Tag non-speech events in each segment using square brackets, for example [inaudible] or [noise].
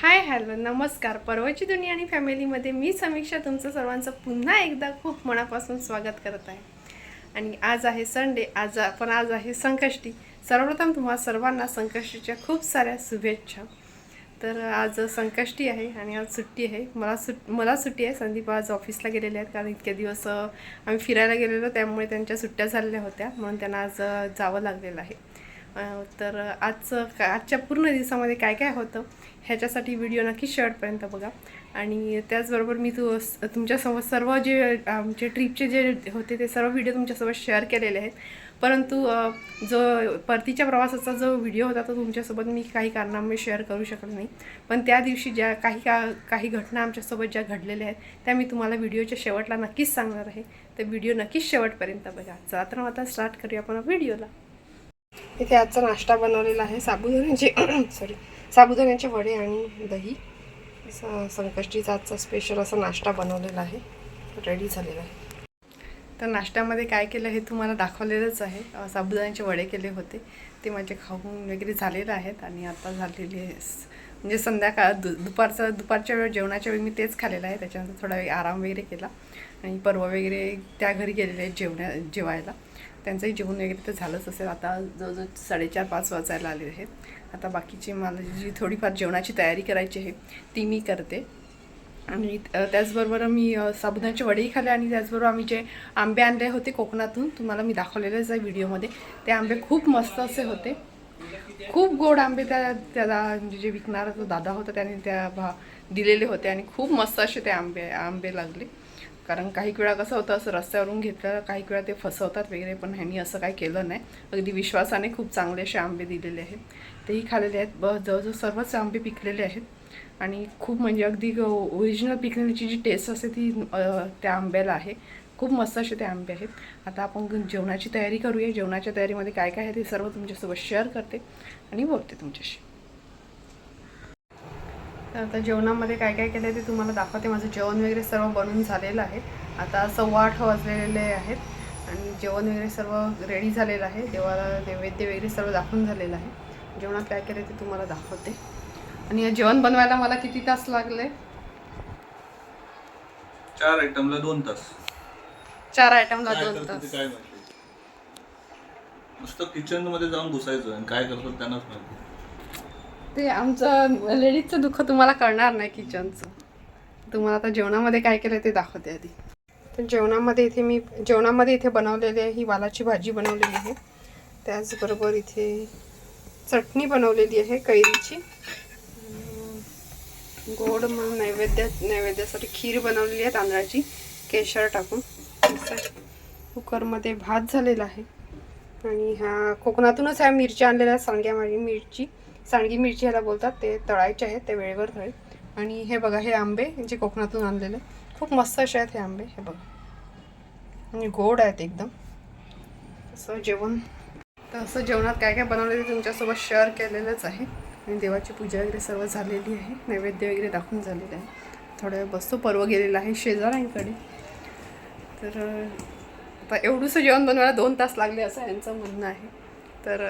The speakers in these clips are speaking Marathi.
हाय हॅलो नमस्कार. परवाची दुनिया आणि फॅमिलीमध्ये मी समीक्षा तुमचं सर्वांचं पुन्हा एकदा खूप मनापासून स्वागत करत आहे. आणि आज आहे संडे आज पण आज आहे संकष्टी. सर्वप्रथम तुम्हा सर्वांना संकष्टीच्या खूप साऱ्या शुभेच्छा. तर आज संकष्टी आहे आणि आज सुट्टी आहे. मला सुट मला सुट्टी आहे. संदीप आज ऑफिसला गेलेले आहेत कारण इतके दिवस आम्ही फिरायला गेलेलो त्यामुळे त्यांच्या सुट्ट्या झालेल्या होत्या. म्हणून त्यांना आज जावं लागलेलं आहे. तर आजचं का आजच्या पूर्ण दिवसामध्ये काय काय होतं ह्याच्यासाठी व्हिडिओ नक्की शेवटपर्यंत बघा. आणि त्याचबरोबर मी तू तुमच्यासोबत सर्व जे आमचे ट्रिपचे जे होते ते सर्व व्हिडिओ तुमच्यासोबत शेअर केलेले आहेत. परंतु जो परतीच्या प्रवासाचा जो व्हिडिओ होता तो तुमच्यासोबत मी काही कारणामुळे शेअर करू शकत नाही. पण त्या दिवशी ज्या काही का काही घटना आमच्यासोबत ज्या घडलेल्या आहेत त्या मी तुम्हाला व्हिडिओच्या शेवटला नक्कीच सांगणार आहे. तर व्हिडिओ नक्कीच शेवटपर्यंत बघा. चला तर आता स्टार्ट करूया आपण व्हिडिओला इथे आजचा नाश्ता बनवलेला आहे. साबुदाण्याचे सॉरी [coughs] साबुदाण्याचे वडे आणि दही. संकष्टीचा आजचा स्पेशल असा नाश्ता बनवलेला आहे. रेडी झालेला आहे. तर नाश्त्यामध्ये काय केलं हे तुम्हाला दाखवलेलंच आहे. साबुदाण्याचे वडे केले होते. ते माझे खाऊन वगैरे झालेले आहेत आणि आता झालेली म्हणजे संध्याकाळ दु दुपारचं दुपारच्या वेळ जेवणाच्या वेळी मी तेच खालेलं आहे. त्याच्यानंतर थोडा वेळ आराम वगैरे केला आणि परवा वगैरे त्या घरी गेलेले आहेत जेवण्या जेवायला. त्यांचंही जेवण वगैरे तर झालंच असेल. आता जवळजवळ साडेचार पाच वाजायला आले आहेत. आता बाकीची मला जी थोडीफार जेवणाची तयारी करायची आहे ती मी करते. आणि त्याचबरोबर मी अ, साबुदाण्याचे वडेही खाले आणि त्याचबरोबर आम्ही जे आंबे आणले होते कोकणातून तुम्हाला मी दाखवलेलेच आहे व्हिडिओमध्ये. ते आंबे खूप मस्त असे होते. खूप गोड आंबे त्या त्याला म्हणजे जे विकणारा जो दादा होता त्याने त्या भा दिलेले होते आणि खूप मस्त असे ते आंबे आंबे लागले. कारण काही वेळा कसं होतं असं रस्त्यावरून घेतलं काही वेळा ते फसवतात वगैरे पण ह्यांनी असं काही केलं नाही. अगदी विश्वासाने खूप चांगले असे आंबे दिलेले आहेत. तेही खाल्लेले आहेत. ब जवळजवळ सर्वच आंबे पिकलेले आहेत. आणि खूप म्हणजे अगदी ओरिजिनल पिकण्याची जी टेस्ट असते ती त्या आंब्याला आहे. खूप मस्त असे ते आंबे आहेत. आता आपण जेवणाची तयारी करूया. जेवणाच्या तयारीमध्ये काय काय आहे ते सर्व तुमच्यासोबत शेअर करते. आणि बोलते तुमच्याशी. तर आता जेवणामध्ये काय काय केलं ते तुम्हाला दाखवते. माझं जेवण वगैरे सर्व बनवून झालेलं आहे. आता सव्वा आठ वाजलेले आहेत आणि जेवण वगैरे सर्व रेडी झालेलं आहे. देवाला नैवेद्य वगैरे सर्व दाखवून झालेलं आहे. जेवणात काय केलं ते तुम्हाला दाखवते. आणि हे जेवण बनवायला मला किती तास लागले? चार आयटमला दोन तास. चार आयटमला काय दोन तास ते काय माहिती. नुसतं किचनमध्ये जाऊन घुसायचं आणि काय करतात त्यांनाच माहिती. ते आमचं लेडीजचं दुःख तुम्हाला कळणार नाही किचनचं. तुम्हाला आता जेवणामध्ये काय केलं ते दाखवते आधी. तर जेवणामध्ये इथे मी जेवणामध्ये इथे बनवलेली आहे ही वालाची भाजी बनवलेली आहे. त्याचबरोबर इथे चटणी बनवलेली आहे कैरीची. गोड म्हणून नैवेद्य नैवेद्यासाठी खीर बनवलेली आहे तांदळाची. केशर टाकून. कुकरमध्ये भात झालेला आहे. आणि ह्या कोकणातूनच ह्या मिरच्या आणलेल्या सांग्या माझी मिरची. सांडगी मिरची ह्याला बोलतात ते तळायचे आहेत ते वेळेवर तळे आणि हे बघा हे आंबे जे कोकणातून आणलेले खूप मस्त असे आहेत हे आंबे हे बघा. आणि गोड आहेत एकदम. असं जेवण तर असं जेवणात काय काय बनवलं ते तुमच्यासोबत शेअर केलेलंच आहे. आणि देवाची पूजा वगैरे सर्व झालेली आहे नैवेद्य वगैरे दाखवून झालेलं आहे. थोड्या वेळ बसतो पर्व गेलेला आहे शेजाऱ्यांकडे. तर आता एवढंसं जेवण बनवायला दोन तास लागले असं यांचं म्हणणं आहे. तर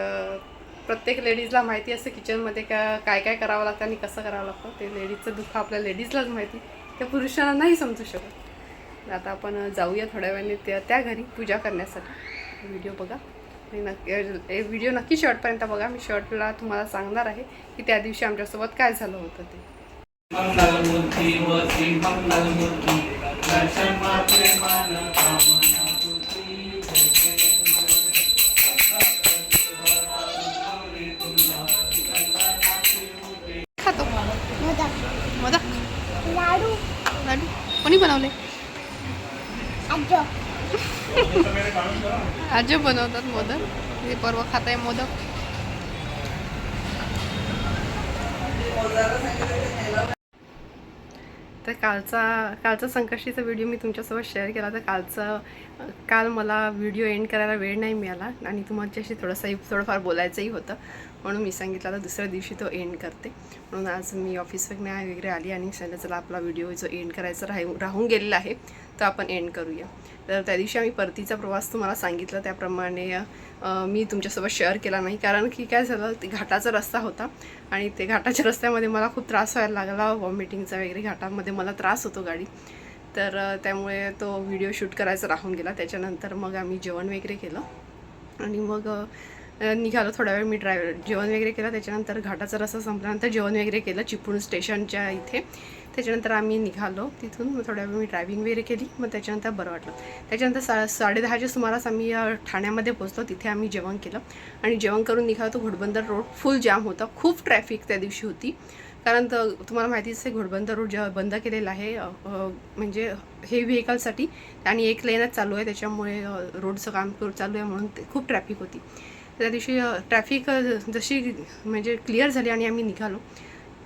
प्रत्येक लेडीजला माहिती असते किचनमध्ये का काय काय करावं लागतं आणि कसं करावं लागतं. ते लेडीजचं दुःख आपल्या लेडीजलाच माहिती. त्या पुरुषांना नाही समजू शकत. आता आपण जाऊया थोड्या वेळाने त्या त्या घरी पूजा करण्यासाठी. व्हिडिओ बघा. आणि नक्की व्हिडिओ नक्की शॉर्टपर्यंत बघा. मी शॉर्टला तुम्हाला सांगणार आहे की त्या दिवशी आमच्यासोबत काय झालं होतं ते. मंगलमूर्ती व श्री मंगलमूर्ती मोदक लाडू. लाडू. कोणी बनवले? आजो. आजो बनवतात मोदक. ते परवा खाताय मोदक. तर कालचा कालचा संकष्टीचा व्हिडिओ मी तुमच्यासोबत शेअर केला. तर कालचा काल मला व्हिडिओ एंड करायला वेळ नाही मिळाला आणि तुमच्याशी थोडंसं थोडंफार बोलायचंही होतं. म्हणून मी सांगितलं आता दुसऱ्या दिवशी तो एंड करते. म्हणून आज मी ऑफिसवरून वगैरे आली आणि सांगितलं चला आपला व्हिडिओ जो एंड करायचा राहून राहून गेलेला आहे तो आपण एंड करूया. तर त्या दिवशी आम्ही परतीचा प्रवास तुम्हाला सांगितलं त्याप्रमाणे मी तुमच्यासोबत शेअर केला नाही. कारण की काय झालं ते घाटाचा रस्ता होता आणि ते घाटाच्या रस्त्यामध्ये मला खूप त्रास व्हायला लागला. वॉमिटिंगचा वगैरे घाटामध्ये मला त्रास होतो गाडी. तर त्यामुळे तो व्हिडिओ शूट करायचा राहून गेला. त्याच्यानंतर मग आम्ही जेवण वगैरे केलं. आणि मग निघालो थोडा वेळ मी ड्रायव्हर जेवण वगैरे केलं. त्याच्यानंतर घाटाचा रस्ता संपल्यानंतर जेवण वगैरे केलं चिपळूण स्टेशनच्या इथे. त्याच्यानंतर आम्ही निघालो तिथून. मग थोड्या वेळ मी ड्रायव्हिंग वगैरे केली. मग त्याच्यानंतर बरं वाटलं. त्याच्यानंतर सा साडेदहाच्या सुमारास आम्ही ठाण्यामध्ये पोचलो तिथे आम्ही जेवण केलं. आणि जेवण करून निघालो तो घोडबंदर रोड. फुल जाम होता. खूप ट्रॅफिक त्या दिवशी होती. कारण तर तुम्हाला माहितीच आहे घोडबंदर रोड जेव्हा बंद केलेला आहे म्हणजे हे व्हेकलसाठी आणि एक लेनच चालू आहे. त्याच्यामुळे रोडचं काम करू- चालू आहे म्हणून ते खूप ट्रॅफिक होती. त्या दिवशी ट्रॅफिक जशी म्हणजे क्लिअर झाली आणि आम्ही निघालो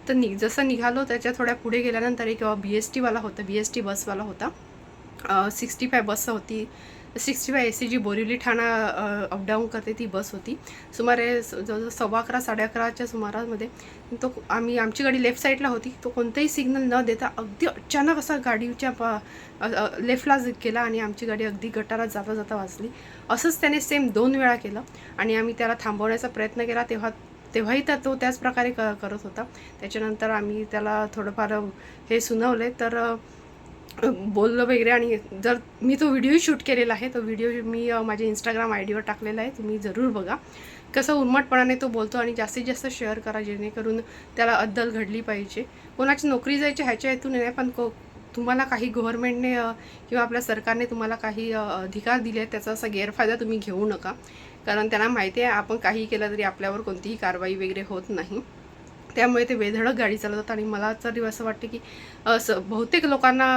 तर नि जसं निघालो त्याच्या थोड्या पुढे गेल्यानंतर एक बी एस टीवाला होता बी एस टी बसवाला होता. सिक्स्टी फाय बस होती. Sixty five A C G Borivali Thana up down करते ती बस होती. सुमारे स- जवळजवळ सव्वा अकरा साडे अकराच्या सुमारामध्ये तो आम्ही आमची गाडी लेफ्ट साईडला होती. तो कोणताही सिग्नल न देता अगदी अचानक असा गाडीच्या लेफ्टला केला आणि आमची गाडी अगदी गटारात जाता जाता वाचली. असंच त्याने सेम दोन वेळा केलं आणि आम्ही त्याला थांबवण्याचा प्रयत्न केला. तेव्हा तेव्हाही तर तो त्याच प्रकारे क करत होता. त्याच्यानंतर आम्ही त्याला थोडंफार हे सुनावले. तर बोललं वगैरे आणि जर मी तो व्हिडिओही शूट केलेला आहे तो व्हिडिओ मी माझ्या इंस्टाग्राम आय डीवर टाकलेला आहे तुम्ही जरूर बघा. कसं उन्मटपणाने तो बोलतो आणि जास्तीत जास्त शेअर करा जेणेकरून त्याला अद्दल घडली पाहिजे. कोणाची नोकरी जायची ह्याच्या हेतून नाही पण को तुम्हाला काही गव्हर्नमेंटने किंवा आपल्या सरकारने तुम्हाला काही अधिकार दिले आहेत त्याचा असा गैरफायदा तुम्ही घेऊ नका. कारण त्यांना माहिती आहे आपण काही केलं तरी आपल्यावर कोणतीही कारवाई वगैरे होत नाही. त्यामुळे ते बेधडक गाडी चालवतात आणि मला तरी असं वाटतं की असं बहुतेक लोकांना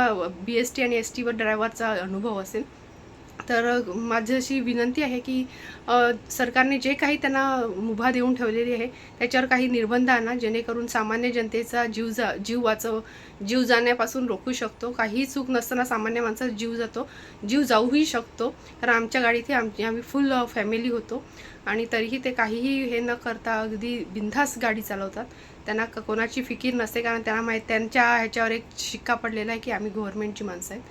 बी एस टी आणि एस टीवर ड्रायव्हरचा अनुभव असेल. तर माझी अशी विनंती आहे की सरकारने जे काही त्यांना मुभा देऊन ठेवलेली आहे त्याच्यावर काही निर्बंध आणा जेणेकरून सामान्य जनतेचा जीव जा जीव वाचव जीव जाण्यापासून रोखू शकतो. काही चूक नसताना सामान्य माणसाचा जीव जातो. जीव जाऊही शकतो. कारण आमच्या गाडीत आमची आम्ही फुल फॅमिली होतो. आणि तरीही ते काहीही हे न करता अगदी बिनधास गाडी चालवतात. त्यांना क- कोणाची फिकीर नसते. कारण त्यांना माहीत त्यांच्या ह्याच्यावर एक शिक्का पडलेला आहे की आम्ही गव्हर्नमेंटची माणसं आहेत.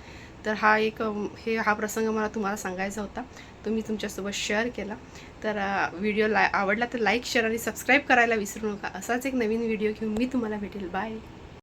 तर हा एक हे हा प्रसंग मला तुम्हाला सांगायचा होता. तो मी तुमच्यासोबत शेअर केला. तर व्हिडिओ ला आवडला तर लाईक शेअर आणि सबस्क्राईब करायला विसरू नका. असाच एक नवीन व्हिडिओ घेऊन मी तुम्हाला भेटेल. बाय